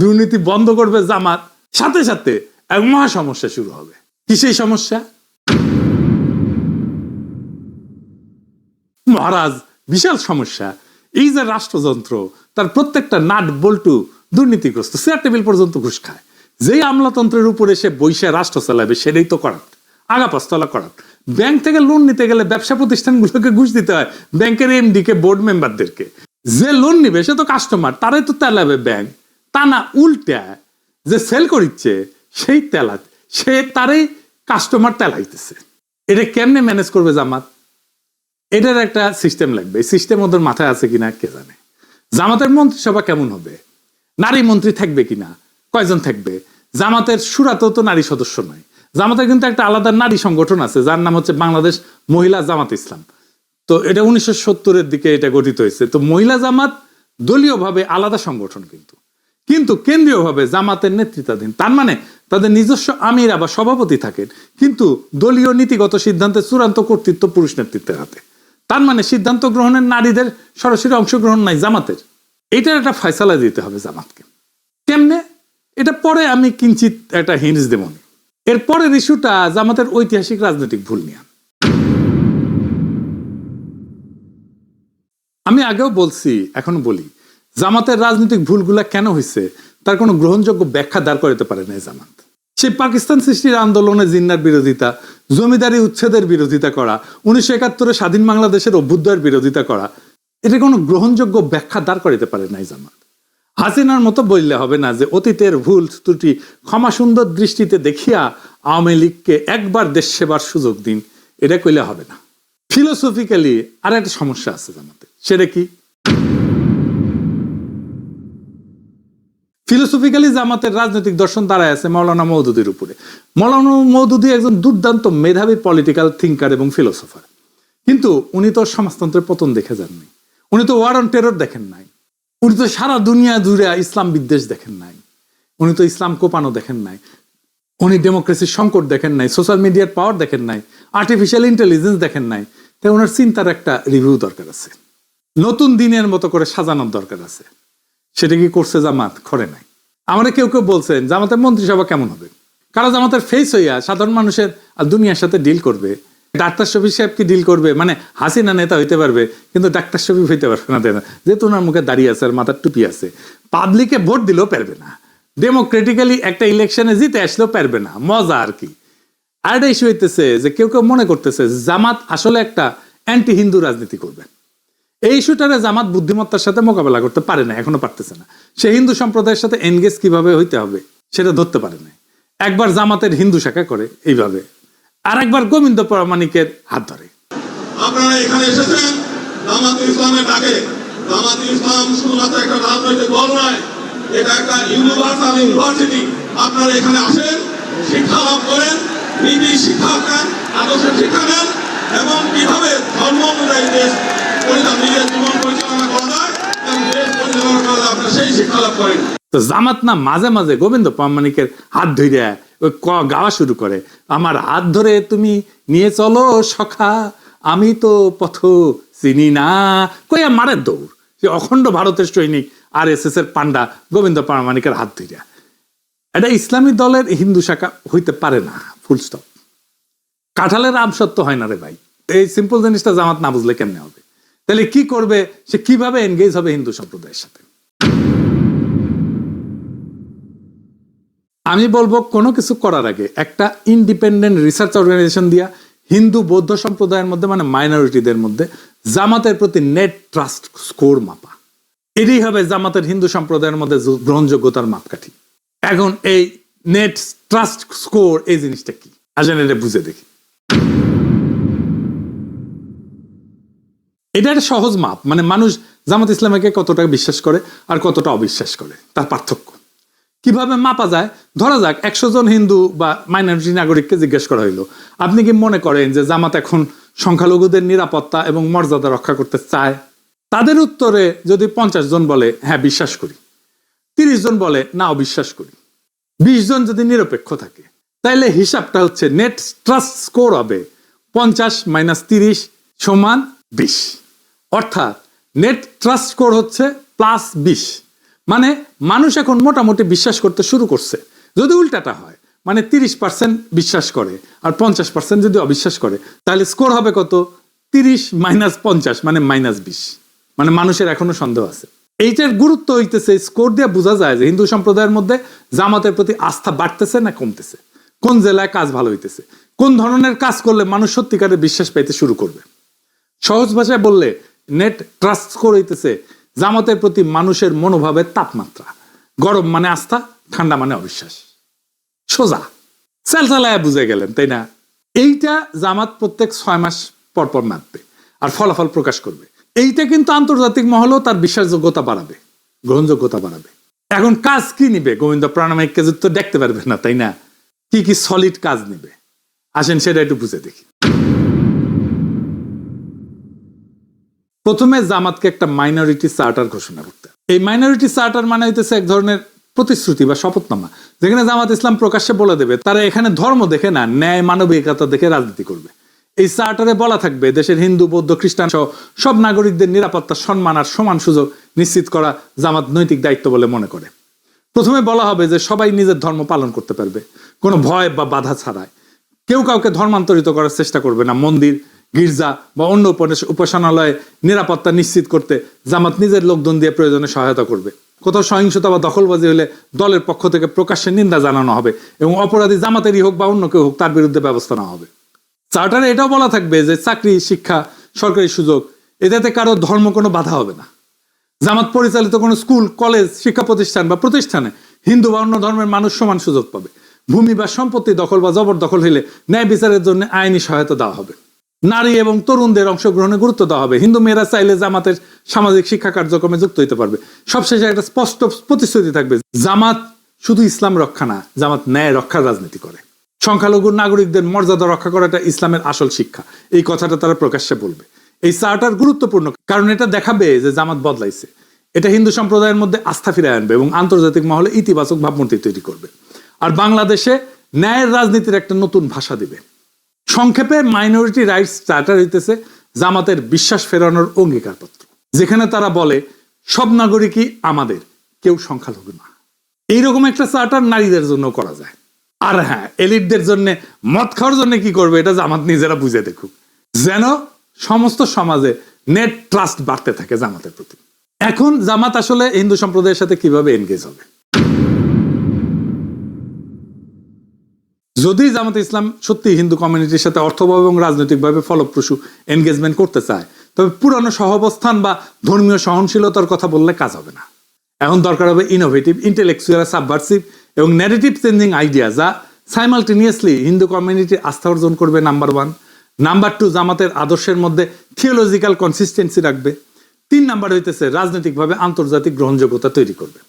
দুর্নীতি বন্ধ করবে জামাত, সাথে সাথে এক মহা সমস্যা শুরু হবে। কি সেই সমস্যা? মহারাজ, বিশাল সমস্যা। এই যে রাষ্ট্রযন্ত্র, তার প্রত্যেকটা নাট, বল্টু দুর্নীতিগ্রস্ত, চেয়ার টেবিল পর্যন্ত ঘুষ খায়। যেই আমলাতন্ত্রের উপরে সে বৈশা রাষ্ট্র চালাবে, সেটাই তো করাট আগা পাঁচতলা করাট ব্যাংক থেকে লোন নিতে গেলে ব্যবসা প্রতিষ্ঠানগুলোকে ঘুষ দিতে হয়, ব্যাংকের এমডি কে বোর্ড মেম্বারদেরকে যে লোন নিবে, সে তো কাস্টমার তারাই তো তেলাবে ব্যাংক তা না উল্টা যে সেল করিচ্ছে, সেই তেলা সে তারই কাস্টমার তেলাইতেছে। এটা কেমনে ম্যানেজ করবে জামাত? এটার একটা সিস্টেম লাগবে। সিস্টেম ওদের মাথায় আছে কিনা কে জানে? জামাতের মন্ত্রিসভা কেমন হবে? নারী মন্ত্রী থাকবে কিনা? কয়জন থাকবে? জামাতের সুরাতেও তো নারী সদস্য নয়। জামাতের কিন্তু একটা আলাদা নারী সংগঠন আছে, যার নাম হচ্ছে বাংলাদেশ মহিলা জামাত ইসলাম। তো এটা উনিশশো সত্তরের দিকে এটা গঠিত হয়েছে। তো মহিলা জামাত দলীয়ভাবে আলাদা সংগঠন কিন্তু। কিন্তু কেন্দ্রীয়ভাবে জামাতের নেতৃত্বাধীন, তার মানে তাদের নিজস্ব আমিরা বা সভাপতি থাকেন, কিন্তু দলীয় নীতিগত সিদ্ধান্তে চূড়ান্ত কর্তৃত্ব পুরুষ নেতৃত্বের হাতে। তার মানে সিদ্ধান্ত গ্রহণের নারীদের সরাসরি অংশগ্রহণ নাই জামাতের। এটার একটা ফয়সালা দিতে হবে জামাতকে। কেমনে? এটা পরে আমি কিঞ্চিত একটা হিন্স দেবনি এর পরের ইস্যুটা জামাতের ঐতিহাসিক রাজনৈতিক ভুল নিয়ে। আমি আগেও বলছি, এখন বলি জামাতের রাজনৈতিক ভুলগুলা কেন হয়েছে তার কোনো গ্রহণযোগ্য ব্যাখ্যা দাঁড় করাতে পারে না জামাত। সেই পাকিস্তান সৃষ্টির আন্দোলনে জিন্নার বিরোধিতা, জমিদারি উচ্ছেদের বিরোধিতা করা, উনিশশো একাত্তরে স্বাধীন বাংলাদেশের অভ্যুদয়ের বিরোধিতা করা, এটা কোনো গ্রহণযোগ্য ব্যাখ্যা দাঁড় করাতে পারে না জামাত। হাসিনার মতো বললে হবে না যে অতীতের ভুল ত্রুটি ক্ষমা সুন্দর দৃষ্টিতে দেখিয়া আওয়ামী লীগকে একবার দেশ সেবার সুযোগ দিন, এটা কইলে হবে না। ফিলোসফিক্যালি আর একটা সমস্যা আছে জামাতে, সেটা কি? ফিলোসফিক্যালি জামাতের রাজনৈতিক দর্শন দাঁড়ায় আছে মৌলানা মৌদুদির উপরে। মৌলানা মৌদুদি একজন দুর্দান্ত মেধাবী পলিটিক্যাল থিঙ্কার এবং ফিলোসফার কিন্তু উনি তো সমাজতন্ত্রের পতন দেখে যাননি। উনি তো ওয়ার অন টেরর দেখেন নাই। উনি তো সারা দুনিয়া জুড়ে ইসলাম বিদ্বেষ দেখেন নাই। উনি তো ইসলাম কোপানো দেখেন নাই। উনি ডেমোক্রেসির সংকট দেখেন নাই সোশ্যাল মিডিয়ার পাওয়ার দেখেন নাই আর্টিফিশিয়াল ইন্টেলিজেন্স দেখেন নাই। তাই ওনার চিন্তার একটা রিভিউ দরকার আছে। নতুন দিনের মতো করে সাজানোর দরকার আছে। সেটা কি করছে জামাত? করে নাই। আমরা কেউ কেউ বলছেন, জামাতের মন্ত্রিসভা কেমন হবে? কারও জামাতের ফেস হইয়া সাধারণ মানুষের দুনিয়ার সাথে ডিল করবে? ডাক্তার শফিক সাহেব কি ডিল করবে? মানে হাসিনা নেতা হইতে পারবে, কিন্তু ডাক্তার শফিক হইতে পারবে না না যেহেতু ওনার মুখে দাঁড়িয়ে আছে আর মাথার টুপি আছে পাবলিকে ভোট দিলেও পারবে না। ডেমোক্রেটিক্যালি একটা ইলেকশনে জিতে আসলেও পারবে না। মজা আর কি। আর ইস্যু হইতেছে যে কেউ কেউ মনে করতেছে, জামাত আসলে একটা অ্যান্টি হিন্দু রাজনীতি করবে। এই ইস্যুটারে জামাত বুদ্ধিমত্তার সাথে মোকাবেলা করতে পারে না এখনও পারতেছে না। সে হিন্দু সম্প্রদায়ের সাথে এনগেজ কীভাবে হইতে হবে, সেটা ধরতে পারে না একবার জামাতের হিন্দু শাখা করে, এইভাবে। আর একবার গোবিন্দ প্রামাণিকের হাত ধরে। আপনারা এখানে এসেছেন, জামাত ইসলামের ডাকে। জামাত ইসলাম শুধুমাত্র একটা রাজনৈতিক দল নয়, এটা একটা ইউনিভার্সাল ইউনিভার্সিটি আপনারা এখানে আসেন, শিক্ষা লাভ করেন, নীতি শিক্ষা আদর্শ শিক্ষা এবং কীভাবে ধর্ম অনুযায়ী দেশ জামাত না মাঝে মাঝে গোবিন্দ প্রামাণিকের হাত ধরে ওই ক- গাওয়া শুরু করে। আমার হাত ধরে তুমি নিয়ে চলো সখা, আমি তো পথ চিনি না। কইয়া মারের দৌড়। সে অখণ্ড ভারতের সৈনিক আর এস এর পান্ডা গোবিন্দ প্রামাণিকের হাত ধরে এটা ইসলামী দলের হিন্দু শাখা হইতে পারে না, ফুল স্টপ কাঁঠালের আম সত্য হয় না রে ভাই। এই সিম্পল জিনিসটা জামাত না বুঝলে কেমনে হবে? তাহলে কি করবে? সে কীভাবে এনগেজ হবে হিন্দু সম্প্রদায়ের সাথে? আমি বলব কোনো কিছু করার আগে একটা ইন্ডিপেন্ডেন্ট রিসার্চ অর্গানাইজেশন দিয়া হিন্দু বৌদ্ধ সম্প্রদায়ের মধ্যে মানে মাইনরিটিদের মধ্যে জামাতের প্রতি নেট ট্রাস্ট স্কোর মাপা। এটাই হবে জামাতের হিন্দু সম্প্রদায়ের মধ্যে গ্রহণযোগ্যতার মাপকাঠি। এখন এই নেট ট্রাস্ট স্কোর এই জিনিসটা কি? আসেন এটা বুঝে দেখি। এটা একটা সহজ মাপ। মানে মানুষ জামাত ইসলামকে কতটা বিশ্বাস করে আর কতটা অবিশ্বাস করে, তার পার্থক্য। কীভাবে মাপা যায়? ধরা যাক, একশো জন হিন্দু বা মাইনরিটি নাগরিককে জিজ্ঞেস করা হইল। আপনি কি মনে করেন যে জামাত এখন সংখ্যালঘুদের নিরাপত্তা এবং মর্যাদা রক্ষা করতে চায়? তাদের উত্তরে যদি পঞ্চাশ জন বলে হ্যাঁ বিশ্বাস করি। তিরিশ জন বলে না অবিশ্বাস করি। বিশ জন যদি নিরপেক্ষ থাকে, তাইলে হিসাবটা হচ্ছে নেট ট্রাস্ট স্কোর হবে পঞ্চাশ মাইনাস তিরিশ সমান বিশ। অর্থাৎ নেট ট্রাস্ট স্কোর হচ্ছে প্লাস বিশ। মানে মানুষ এখন মোটামুটি বিশ্বাস করতে শুরু করছে। যদি উল্টাটা হয় মানে তিরিশ পার্সেন্ট বিশ্বাস করে আর পঞ্চাশ পার্সেন্ট যদি অবিশ্বাস করে, তাহলে স্কোর হবে কত? তিরিশ মাইনাস পঞ্চাশ মানে মাইনাস বিশ। মানে মানুষের এখনও সন্দেহ আছে। এইটার গুরুত্ব হইতেছে স্কোর দিয়ে বোঝা যায় যে হিন্দু সম্প্রদায়ের মধ্যে জামাতের প্রতি আস্থা বাড়তেছে না কমতেছে? কোন জেলায় কাজ ভালো হইতেছে? কোন ধরনের কাজ করলে মানুষ সত্যিকারের বিশ্বাস পাইতে শুরু করবে? সহজ ভাষায় বললে নেট ট্রাস্ট করে হইতেছে জামাতের প্রতি মানুষের মনোভাবের তাপমাত্রা। গরম মানে আস্থা, ঠান্ডা মানে অবিশ্বাস। সোজা। সেলসালায় বুঝে গেলেন, তাই না? এইটা জামাত প্রত্যেক ছয় মাস পর পর মাপবে আর ফলাফল প্রকাশ করবে। এইটা কিন্তু আন্তর্জাতিক মহলেও তার বিশ্বাসযোগ্যতা বাড়াবে, গ্রহণযোগ্যতা বাড়াবে। এখন কাজ কি নিবে? গোবিন্দ প্রাণামিককে তো দেখতে পারবে না, তাই না? কি কি সলিড কাজ নিবে? আসেন সেটা একটু বুঝে দেখি। প্রথমে জামাতকে একটা মাইনরিটি চার্টার ঘোষণা করতে। এই মাইনরিটি চার্টার মানে হইতেছে এক ধরনের প্রতিশ্রুতি বা শপথনামা, যেখানে জামাত ইসলাম প্রকাশ্যে বলে দেবে, তারা এখানে ধর্ম দেখে না, ন্যায়, মানবিকতা দেখে রাজনীতি করবে। এই চার্টারে বলা থাকবে, দেশের হিন্দু, বৌদ্ধ, খ্রিস্টান সহ সব নাগরিকদের নিরাপত্তা, সম্মান আর সমান সুযোগ নিশ্চিত করা জামাত নৈতিক দায়িত্ব বলে মনে করে। প্রথমে বলা হবে যে সবাই নিজের ধর্ম পালন করতে পারবে, কোনো ভয় বা বাধা ছাড়াই। কেউ কাউকে ধর্মান্তরিত করার চেষ্টা করবে না, মন্দির গির্জা বা অন্য উপাস- উপাসনালয়ে নিরাপত্তা নিশ্চিত করতে জামাত নিজের লোকজন দিয়ে প্রয়োজনে সহায়তা করবে। কোথাও সহিংসতা বা দখলবাজি হলে দলের পক্ষ থেকে প্রকাশ্যে নিন্দা জানানো হবে এবং অপরাধী জামাতেরই হোক বা অন্য কেউ হোক তার বিরুদ্ধে ব্যবস্থা নেওয়া হবে। চার্টারে এটাও বলা থাকবে যে চাকরি, শিক্ষা, সরকারি সুযোগ, এটাতে কারও ধর্ম কোনো বাধা হবে না। জামাত পরিচালিত কোনো স্কুল, কলেজ, শিক্ষা প্রতিষ্ঠান বা প্রতিষ্ঠানে হিন্দু বা অন্য ধর্মের মানুষ সমান সুযোগ পাবে। ভূমি বা সম্পত্তি দখল বা জবরদখল হলে ন্যায় বিচারের জন্য আইনি সহায়তা দেওয়া হবে। নারী এবং তরুণদের অংশগ্রহণে গুরুত্ব দেওয়া হবে। হিন্দু মেয়েরা চাইলে জামাতের সামাজিক শিক্ষা কার্যক্রমে যুক্ত হইতে পারবে। সবশেষে একটা স্পষ্ট প্রতিশ্রুতি থাকবে, জামাত শুধু ইসলাম রক্ষা না, জামাত ন্যায় রক্ষার রাজনীতি করে। সংখ্যালঘু নাগরিকদের মর্যাদা রক্ষা করাটা ইসলামের আসল শিক্ষা। এই কথাটা তারা প্রকাশ্যে বলবে। এই চার্টার গুরুত্বপূর্ণ কারণ এটা দেখাবে যে জামাত বদলাইছে। এটা হিন্দু সম্প্রদায়ের মধ্যে আস্থা ফিরে আনবে এবং আন্তর্জাতিক মহলে ইতিবাচক ভাবমূর্তি তৈরি করবে। আর বাংলাদেশে ন্যায়ের রাজনীতির একটা নতুন ভাষা দিবে। সংক্ষেপে মাইনরিটি রাইটস চার্টার হইতেছে জামাতের বিশ্বাস ফেরানোর অঙ্গীকারপত্র, যেখানে তারা বলে, সব নাগরিকই আমাদের, কেউ সংখ্যালঘু না। এইরকম একটা চার্টার নারীদের জন্য করা যায়। আর হ্যাঁ এলিটদের জন্য মদ খাওয়ার জন্য কি করবে, এটা জামাত নিজেরা বুঝে দেখুক। যেন সমস্ত সমাজে নেট ট্রাস্ট বাড়তে থাকে জামাতের প্রতি। এখন জামাত আসলে হিন্দু সম্প্রদায়ের সাথে কীভাবে এনগেজ হবে? যদি জামাত ইসলাম সত্যি হিন্দু কমিউনিটির সাথে অর্থভাবে এবং রাজনৈতিকভাবে ফলপ্রসূ এনগেজমেন্ট করতে চায়, তবে পুরানো সহাবস্থান বা ধর্মীয় সহনশীলতার কথা বললে কাজ হবে না। এখন দরকার হবে ইনোভেটিভ ইন্টেলেকচুয়াল সাবভার্সিভ এবং ন্যারেটিভ চেঞ্জিং আইডিয়া যা সাইমালটেনিয়াসলি হিন্দু কমিউনিটির আস্থা অর্জন করবে নাম্বার ওয়ান নাম্বার টু জামাতের আদর্শের মধ্যে থিওলজিক্যাল কনসিস্টেন্সি রাখবে। তিন নাম্বার হইতেছে রাজনৈতিকভাবে আন্তর্জাতিক গ্রহণযোগ্যতা তৈরি করবে।